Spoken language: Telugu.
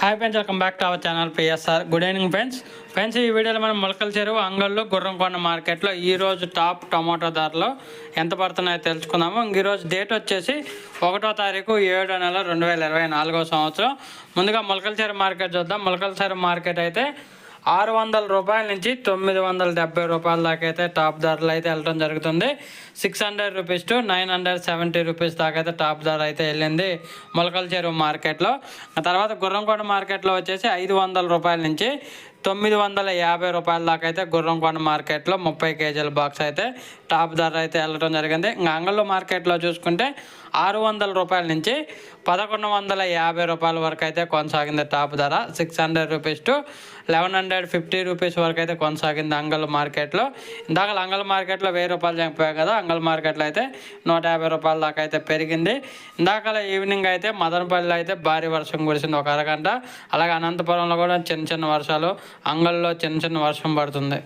Hi friends welcome back to our channel PSR good evening friends friends ఈ వీడియోలో మనం మొలకల చెరువు అంగళ్ళు గుర్రంకొండ మార్కెట్లో ఈరోజు టాప్ టమాటో ధరలు ఎంత పడుతున్నాయో తెలుసుకుందాము. ఈరోజు డేట్ వచ్చేసి ఒకటో తారీఖు ఏడో నెల రెండు వేల ఇరవై నాలుగో సంవత్సరం. ముందుగా మొలకల చెరువు మార్కెట్ చూద్దాం. మొలకల చెరువు మార్కెట్ అయితే ఆరు వందల రూపాయల నుంచి తొమ్మిది వందల డెబ్బై రూపాయల దాకా అయితే టాప్ ధరలు అయితే వెళ్ళడం జరుగుతుంది. Six hundred rupees to nine hundred seventy rupees దాకా అయితే టాప్ ధర అయితే వెళ్ళింది మొలకల చెరువు మార్కెట్లో. ఆ తర్వాత గుర్రంకోట మార్కెట్లో వచ్చేసి ఐదు వందల రూపాయల నుంచి తొమ్మిది వందల యాభై రూపాయల దాకా అయితే గుర్రంకొండ మార్కెట్లో ముప్పై కేజీల బాక్స్ అయితే టాప్ ధర అయితే వెళ్ళడం జరిగింది. ఇంకా అంగళ్ళు మార్కెట్లో చూసుకుంటే ఆరు వందల రూపాయల నుంచి పదకొండు వందల యాభై రూపాయల వరకు అయితే కొనసాగింది టాప్ ధర. Six hundred rupees to eleven hundred fifty rupees వరకు అయితే కొనసాగింది అంగల్ మార్కెట్లో. ఇందాక అంగల్ మార్కెట్లో వెయ్యి రూపాయలు చంపాం కదా అంగల్ మార్కెట్లో అయితే నూట యాభై రూపాయల దాకా అయితే పెరిగింది. ఇందాక ఈవినింగ్ అయితే మదనపల్లిలో అయితే భారీ వర్షం కురిసింది ఒక అరగంట. అలాగే అనంతపురంలో కూడా చిన్న చిన్న వర్షాలు అంగల్లో చిన్న చిన్న వర్షం పడుతుంది.